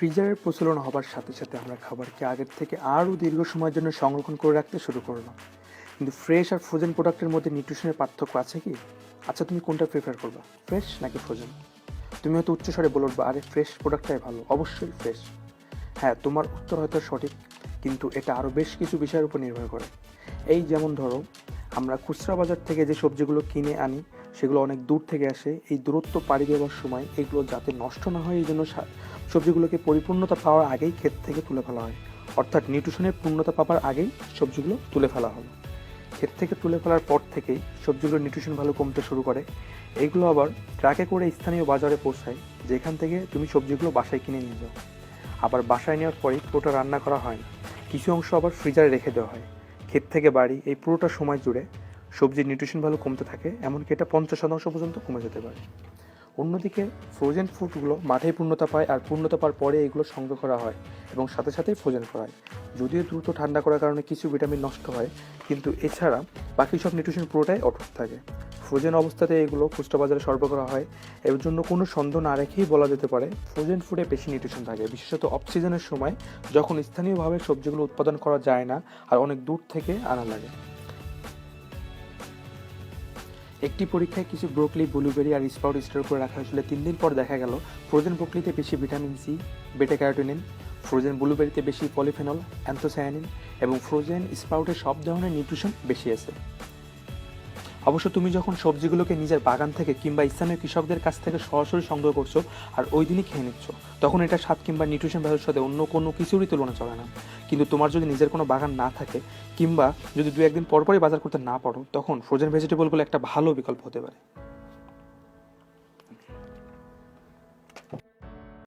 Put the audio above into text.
ফ্রিজারের প্রচলন হবার সাথে সাথে আমরা খাবারকে আগের থেকে আরও দীর্ঘ সময়ের জন্য সংরক্ষণ করে রাখতে শুরু করলাম। কিন্তু ফ্রেশ আর ফ্রোজেন প্রোডাক্টের মধ্যে নিউট্রিশনের পার্থক্য আছে কি? আচ্ছা তুমি কোনটা প্রেফার করবা ফ্রেশ নাকি ফ্রোজেন তুমি হয়তো উচ্চস্বরে বলে উঠবা আরে ফ্রেশ প্রোডাক্টটাই ভালো। অবশ্যই ফ্রেশ হ্যাঁ তোমার উত্তর হয়তো সঠিক, কিন্তু এটা আরও বেশ কিছু বিষয়ের উপর নির্ভর করে। এই যেমন ধরো, আমরা খুচরা বাজার থেকে যে সবজিগুলো কিনে আনি সেগুলো অনেক দূর থেকে আসে। এই দূরত্ব পাড়ি দেওয়ার সময় এগুলো যাতে নষ্ট না হয় এই জন্য সবজিগুলোকে পরিপূর্ণতা পাওয়ার আগেই ক্ষেত থেকে তুলে ফেলা হয়। অর্থাৎ নিউট্রিশনের পূর্ণতা পাওয়ার আগেই সবজিগুলো তুলে ফেলা হলো ক্ষেত থেকে তুলে ফেলার পর থেকেই সবজিগুলোর নিউট্রিশন ভালো কমতে শুরু করে। এইগুলো আবার ট্রাকে করে স্থানীয় বাজারে পৌঁছায়, যেখান থেকে তুমি সবজিগুলো বাসায় কিনে নিয়ে যাও। আবার বাসায় নেওয়ার পরেই পুরোটা রান্না করা হয় কিছু অংশ আবার ফ্রিজারে রেখে দেওয়া হয়। ক্ষেত থেকে বাড়ি এই পুরোটা সময় জুড়ে সবজির নিউট্রিশন ভ্যালু কমতে থাকে, এমনকি এটা পঞ্চাশ শতাংশ পর্যন্ত কমে যেতে পারে। অন্যদিকে ফ্রোজেন ফুডগুলো মাঠে পূর্ণতা পায় আর পূর্ণতা পাওয়ার পরে এগুলো সংগ্রহ করা হয় এবং সাথে সাথেই ফ্রোজেন করা হয়। যদিও দ্রুত ঠান্ডা করার কারণে কিছু ভিটামিন নষ্ট হয়, কিন্তু এছাড়া বাকি সব নিউট্রিশন পুরোটাই অটুট থাকে। ফ্রোজেন অবস্থাতে এগুলো খুচরা বাজারে সরবরাহ করা হয়। এর জন্য কোনো সন্দেহ না রেখেই বলা যেতে পারে ফ্রোজেন ফুডে বেশি নিউট্রিশন থাকে। বিশেষত অফ সিজনের সময় যখন স্থানীয়ভাবে সবজিগুলো উৎপাদন করা যায় না আর অনেক দূর থেকে আনা লাগে। একটি পরীক্ষায় কিছু ব্রোকলি, ব্লুবেরি আর স্পাউট স্টোর করে রাখা হয়েছিল। তিন দিন পর দেখা গেল, ফ্রোজেন ব্রোকলিতে বেশি ভিটামিন সি, বেটা ক্যারোটিনিন, ফ্রোজেন ব্লুবেরিতে বেশি পলিফেনল, অ্যান্থোসায়ানিন এবং ফ্রোজেন স্পাউটে সব ধরনের নিউট্রিশন বেশি আছে। অবশ্য তুমি যখন সবজিগুলোকে নিজের বাগান থেকে কিংবা স্থানীয় কৃষকদের কাছ থেকে সরাসরি সংগ্রহ করছ আর ওই দিনই খেয়ে নিচ্ছ, তখন এটা স্বাদ কিংবা নিউট্রিশন ভ্যালুর সাথে অন্য কোনো কিছুরই তুলনা চলে না। কিন্তু তোমার যদি নিজের কোনো বাগান না থাকে কিংবা যদি দু একদিন পরপরই বাজার করতে না পারো, তখন ফ্রোজেন ভেজিটেবলগুলো একটা ভালো বিকল্প হতে পারে।